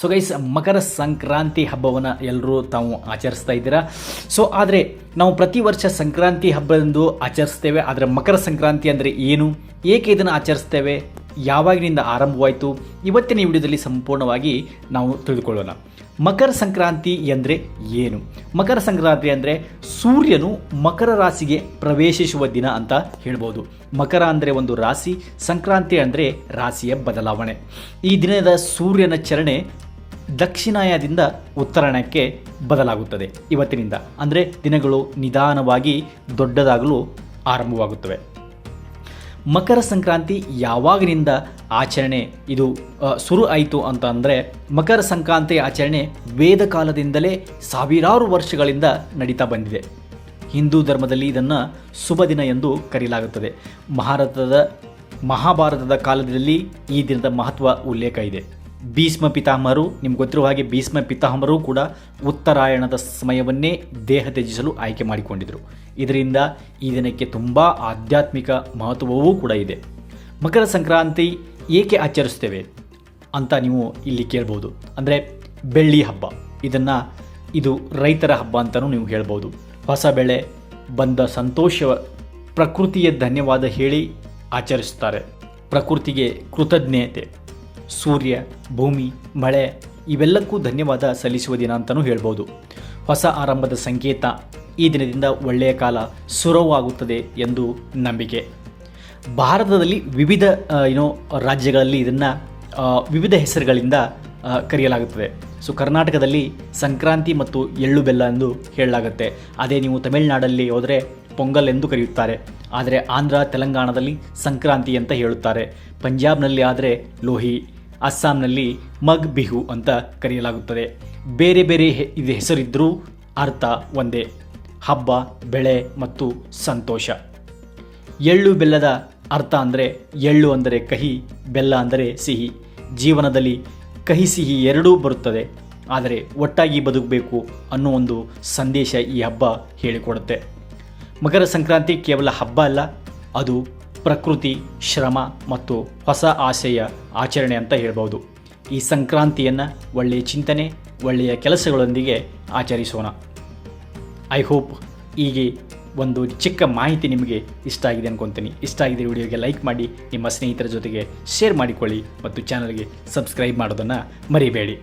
So guys ಮಕರ ಸಂಕ್ರಾಂತಿ ಹಬ್ಬವನ್ನು ಎಲ್ಲರೂ ತಾವು ಆಚರಿಸ್ತಾ ಇದ್ದೀರಾ? ಸೊ ಆದರೆ ನಾವು ಪ್ರತಿ ವರ್ಷ ಸಂಕ್ರಾಂತಿ ಹಬ್ಬದಂದು ಆಚರಿಸ್ತೇವೆ. ಆದರೆ ಮಕರ ಸಂಕ್ರಾಂತಿ ಅಂದರೆ ಏನು? ಏಕೆ ಇದನ್ನು ಆಚರಿಸ್ತೇವೆ? ಯಾವಾಗಿನಿಂದ ಆರಂಭವಾಯಿತು, ಇವತ್ತಿನ ವಿಡಿಯೋದಲ್ಲಿ ಸಂಪೂರ್ಣವಾಗಿ ನಾವು ತಿಳಿದುಕೊಳ್ಳೋಣ. ಮಕರ ಸಂಕ್ರಾಂತಿ ಎಂದರೆ ಏನು? ಮಕರ ಸಂಕ್ರಾಂತಿ ಅಂದರೆ ಸೂರ್ಯನು ಮಕರ ರಾಶಿಗೆ ಪ್ರವೇಶಿಸುವ ದಿನ ಅಂತ ಹೇಳ್ಬೋದು. ಮಕರ ಅಂದರೆ ಒಂದು ರಾಶಿ, ಸಂಕ್ರಾಂತಿ ಅಂದರೆ ರಾಶಿಯ ಬದಲಾವಣೆ. ಈ ದಿನದ ಸೂರ್ಯನ ಚರಣೆ ದಕ್ಷಿಣಾಯದಿಂದ ಉತ್ತರಾಯಣಕ್ಕೆ ಬದಲಾಗುತ್ತದೆ. ಇವತ್ತಿನಿಂದ ಅಂದರೆ ದಿನಗಳು ನಿಧಾನವಾಗಿ ದೊಡ್ಡದಾಗಲು ಆರಂಭವಾಗುತ್ತವೆ. ಮಕರ ಸಂಕ್ರಾಂತಿ ಯಾವಾಗಿನಿಂದ ಆಚರಣೆ ಇದು ಶುರು ಆಯಿತು ಅಂತ ಅಂದರೆ ಮಕರ ಸಂಕ್ರಾಂತಿ ಆಚರಣೆ ವೇದ ಕಾಲದಿಂದಲೇ ಸಾವಿರಾರು ವರ್ಷಗಳಿಂದ ನಡೀತಾ ಬಂದಿದೆ. ಹಿಂದೂ ಧರ್ಮದಲ್ಲಿ ಇದನ್ನು ಶುಭ ದಿನ ಎಂದು ಕರೆಯಲಾಗುತ್ತದೆ ಭಾರತದ ಮಹಾಭಾರತದ ಕಾಲದಲ್ಲಿ ಈ ದಿನದ ಮಹತ್ವ ಉಲ್ಲೇಖ ಇದೆ. ಭೀಷ್ಮ ಪಿತಾಮಹರು, ನಿಮ್ಗೆ ಗೊತ್ತಿರುವ ಹಾಗೆ ಭೀಷ್ಮ ಪಿತಾಮಹರು ಕೂಡ ಉತ್ತರಾಯಣದ ಸಮಯವನ್ನೇ ದೇಹ ತ್ಯಜಿಸಲು ಆಯ್ಕೆ ಮಾಡಿಕೊಂಡಿದ್ದರು ಇದರಿಂದ ಈ ದಿನಕ್ಕೆ ತುಂಬ ಆಧ್ಯಾತ್ಮಿಕ ಮಹತ್ವವೂ ಕೂಡ ಇದೆ. ಮಕರ ಸಂಕ್ರಾಂತಿ ಏಕೆ ಆಚರಿಸ್ತೇವೆ ಅಂತ ನೀವು ಇಲ್ಲಿ ಕೇಳ್ಬೋದು. ಅಂದರೆ ಬೆಳ್ಳಿ ಹಬ್ಬ. ಇದನ್ನು ಇದು ರೈತರ ಹಬ್ಬ ಅಂತಲೂ ನೀವು ಹೇಳ್ಬೋದು. ಹೊಸ ಬೆಳೆ ಬಂದ ಸಂತೋಷ ಪ್ರಕೃತಿಯ ಧನ್ಯವಾದ ಹೇಳಿ ಆಚರಿಸುತ್ತಾರೆ ಪ್ರಕೃತಿಗೆ ಕೃತಜ್ಞತೆ. ಸೂರ್ಯ, ಭೂಮಿ, ಮಳೆ ಇವೆಲ್ಲಕ್ಕೂ ಧನ್ಯವಾದ ಸಲ್ಲಿಸುವ ದಿನ ಅಂತಲೂ ಹೇಳ್ಬೋದು. ಹೊಸ ಆರಂಭದ ಸಂಕೇತ ಈ ದಿನದಿಂದ ಒಳ್ಳೆಯ ಕಾಲ ಸುರವಾಗುತ್ತದೆ ಎಂದು ನಂಬಿಕೆ. ಭಾರತದಲ್ಲಿ ವಿವಿಧ ಏನೋ ರಾಜ್ಯಗಳಲ್ಲಿ ಇದನ್ನು ವಿವಿಧ ಹೆಸರುಗಳಿಂದ ಕರೆಯಲಾಗುತ್ತದೆ. ಸೊ ಕರ್ನಾಟಕದಲ್ಲಿ ಸಂಕ್ರಾಂತಿ ಮತ್ತು ಎಳ್ಳು ಬೆಲ್ಲ ಎಂದು ಹೇಳಲಾಗುತ್ತೆ. ಅದೇ ನೀವು ತಮಿಳುನಾಡಲ್ಲಿ ಹೋದರೆ ಪೊಂಗಲ್ ಎಂದು ಕರೆಯುತ್ತಾರೆ. ಆದರೆ ಆಂಧ್ರ, ತೆಲಂಗಾಣದಲ್ಲಿ ಸಂಕ್ರಾಂತಿ ಅಂತ ಹೇಳುತ್ತಾರೆ. ಪಂಜಾಬ್ನಲ್ಲಿ ಆದರೆ ಲೋಹಿ. ಅಸ್ಸಾಂನಲ್ಲಿ ಮಗ್ ಬಿಹು ಅಂತ ಕರೆಯಲಾಗುತ್ತದೆ. ಬೇರೆ ಬೇರೆ ಇದು ಹೆಸರಿದ್ದರೂ ಅರ್ಥ ಒಂದೇ. ಹಬ್ಬ, ಬೆಳೆ ಮತ್ತು ಸಂತೋಷ. ಎಳ್ಳು ಬೆಲ್ಲದ ಅರ್ಥ ಅಂದರೆ ಎಳ್ಳು ಅಂದರೆ ಕಹಿ, ಬೆಲ್ಲ ಅಂದರೆ ಸಿಹಿ. ಜೀವನದಲ್ಲಿ ಕಹಿ ಸಿಹಿ ಎರಡೂ ಬರುತ್ತದೆ. ಆದರೆ ಒಟ್ಟಾಗಿ ಬದುಕಬೇಕು ಅನ್ನೋ ಒಂದು ಸಂದೇಶ ಈ ಹಬ್ಬ ಹೇಳಿಕೊಡುತ್ತೆ. ಮಕರ ಸಂಕ್ರಾಂತಿ ಕೇವಲ ಹಬ್ಬ ಅಲ್ಲ, ಅದು ಪ್ರಕೃತಿ, ಶ್ರಮ ಮತ್ತು ಹೊಸ ಆಸೆಯ ಆಚರಣೆ ಅಂತ ಹೇಳ್ಬೋದು. ಈ ಸಂಕ್ರಾಂತಿಯನ್ನು ಒಳ್ಳೆಯ ಚಿಂತನೆ, ಒಳ್ಳೆಯ ಕೆಲಸಗಳೊಂದಿಗೆ ಆಚರಿಸೋಣ. ಐ ಹೋಪ್ ಹೀಗೆ ಒಂದು ಚಿಕ್ಕ ಮಾಹಿತಿ ನಿಮಗೆ ಇಷ್ಟ ಆಗಿದೆ ಅನ್ಕೊತೀನಿ. ಇಷ್ಟ ಆಗಿದೆ ವಿಡಿಯೋಗೆ ಲೈಕ್ ಮಾಡಿ, ನಿಮ್ಮ ಸ್ನೇಹಿತರ ಜೊತೆಗೆ ಶೇರ್ ಮಾಡಿಕೊಳ್ಳಿ ಮತ್ತು ಚಾನಲ್ಗೆ ಸಬ್ಸ್ಕ್ರೈಬ್ ಮಾಡೋದನ್ನು ಮರಿಬೇಡಿ.